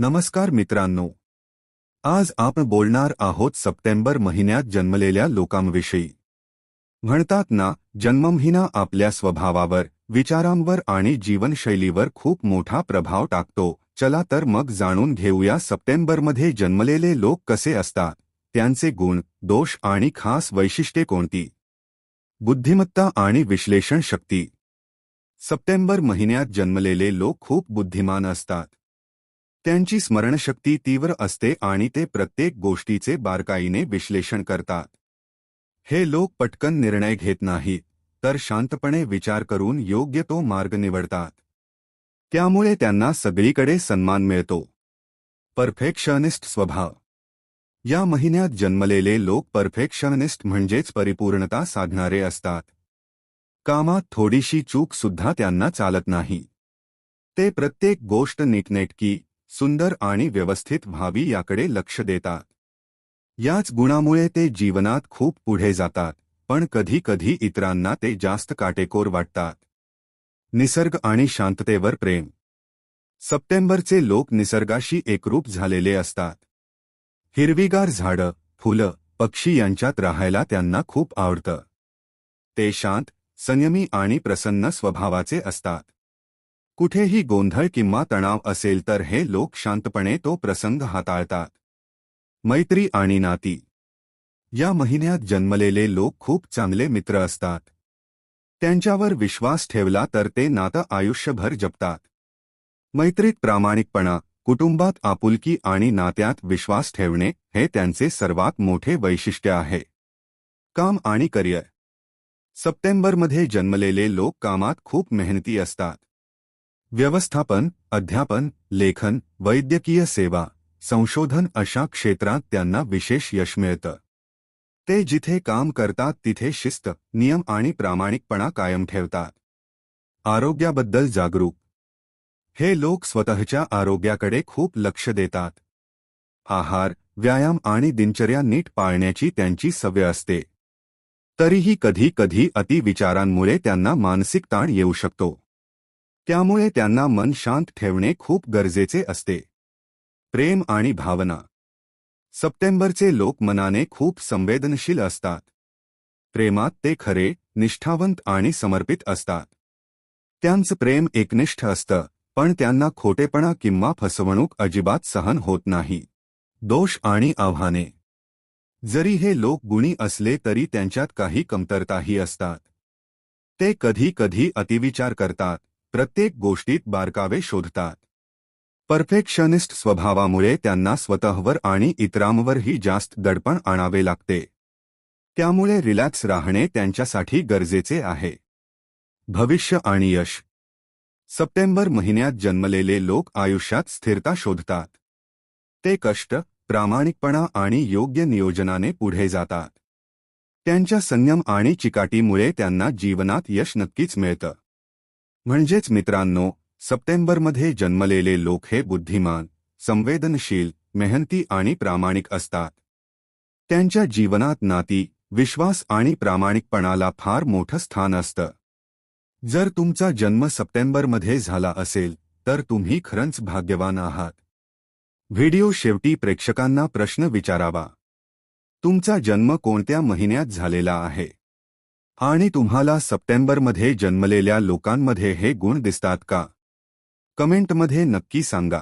नमस्कार मित्रांनो. आज आपण बोलणार आहोत सप्टेंबर महिन्यात जन्मलेल्या लोकांविषयी. म्हणतात ना जन्ममहिना आपल्या स्वभावावर, विचारांवर आणि जीवनशैलीवर खूप मोठा प्रभाव टाकतो. चला तर मग जाणून घेऊया सप्टेंबरमध्ये जन्मलेले लोक कसे असतात, त्यांचे गुण, दोष आणि खास वैशिष्ट्ये कोणती? बुद्धिमत्ता आणि विश्लेषण शक्ती. सप्टेंबर महिन्यात जन्मलेले लोक खूप बुद्धिमान असतात. त्यांची स्मरणशक्ती तीव्र असते आणि ते प्रत्येक गोष्टीचे बारकाईने विश्लेषण करतात. हे लोक पटकन निर्णय घेत नाहीत तर शांतपणे विचार करून योग्य तो मार्ग निवडतात. त्यामुळे त्यांना सगळीकडे सन्मान मिळतो. परफेक्शनिस्ट स्वभाव. या महिन्यात जन्मलेले लोक परफेक्शनिस्ट म्हणजेच परिपूर्णता साधणारे असतात. कामात थोडीशी चूक सुद्धा त्यांना चालत नाही. ते प्रत्येक गोष्ट नीटनेटकी सुंदर आणि व्यवस्थित व्हावी याकडे लक्ष देतात. याच गुणामुळे ते जीवनात खूप पुढे जातात पण कधी कधी इतरांना ते जास्त काटेकोर वाटतात. निसर्ग आणि शांततेवर प्रेम. सप्टेंबरचे लोक निसर्गाशी एकरूप झालेले असतात. हिरवीगार झाडं फुलं पक्षी यांच्यात राहायला त्यांना खूप आवडतं. ते शांत संयमी आणि प्रसन्न स्वभावाचे असतात. कुठेही गोंधळ किंवा तणाव असेल तर हे लोक शांतपणे तो प्रसंग हाताळतात. मैत्री आणि नाती. या महिन्यात जन्मलेले लोक खूप चांगले मित्र असतात. त्यांच्यावर विश्वास ठेवला तर ते नातं आयुष्यभर जपतात. मैत्रीत प्रामाणिकपणा, कुटुंबात आपुलकी आणि नात्यात विश्वास ठेवणे हे त्यांचे सर्वात मोठे वैशिष्ट्य आहे. काम आणि करिअर. सप्टेंबरमध्ये जन्मलेले लोक कामात खूप मेहनती असतात. व्यवस्थापन अध्यापन लेखन वैद्यकीय सेवा संशोधन अशा क्षेत्रात त्यांना विशेष यश मिळतं. ते जिथे काम करतात तिथे शिस्त नियम आणि प्रामाणिकपणा कायम ठेवतात. आरोग्याबद्दल जागरूक. हे लोक स्वतःच्या आरोग्याकडे खूप लक्ष देतात. आहार व्यायाम आणि दिनचर्या नीट पाळण्याची त्यांची सवय असते. तरीही कधी कधी अतिविचारांमुळे त्यांना मानसिक ताण येऊ शकतो. त्यामुळे त्यांना मन शांत ठेवणे खूप गरजेचे असते. प्रेम आणि भावना. सप्टेंबरचे लोक मनाने खूप संवेदनशील असतात. प्रेमात ते खरे निष्ठावंत आणि समर्पित असतात. त्यांचं प्रेम एकनिष्ठ असतं पण त्यांना खोटेपणा किंवा फसवणूक अजिबात सहन होत नाही. दोष आणि आव्हाने. जरी हे लोक गुणी असले तरी त्यांच्यात काही कमतरताही असतात. ते कधी कधी अतिविचार करतात. प्रत्येक गोष्टीत बारकावे शोधतात. परफेक्शनिस्ट स्वभावामुळे त्यांना स्वतःवर आणि इतरांवरही जास्त दडपण आणावे लागते. त्यामुळे रिलॅक्स राहणे त्यांच्यासाठी गरजेचे आहे. भविष्य आणि यश. सप्टेंबर महिन्यात जन्मलेले लोक आयुष्यात स्थिरता शोधतात. ते कष्ट प्रामाणिकपणा आणि योग्य नियोजनाने पुढे जातात. त्यांच्या संयम आणि चिकाटीमुळे त्यांना जीवनात यश नक्कीच मिळतं. म्हणजेच मित्रांनो सप्टेंबरमध्ये जन्मलेले लोक हे बुद्धिमान संवेदनशील मेहनती आणि प्रामाणिक असतात. त्यांच्या जीवनात नाती विश्वास आणि प्रामाणिकपणाला फार मोठं स्थान असतं. जर तुमचा जन्म सप्टेंबरमध्ये झाला असेल तर तुम्ही खरंच भाग्यवान आहात. व्हिडिओ शेवटी प्रेक्षकांना प्रश्न विचारावा. तुमचा जन्म कोणत्या महिन्यात झालेला आहे? आणि तुम्हाला सप्टेंबरमध्ये जन्मलेल्या लोकांमध्ये हे गुण दिसतात का? कमेंटमध्ये नक्की सांगा.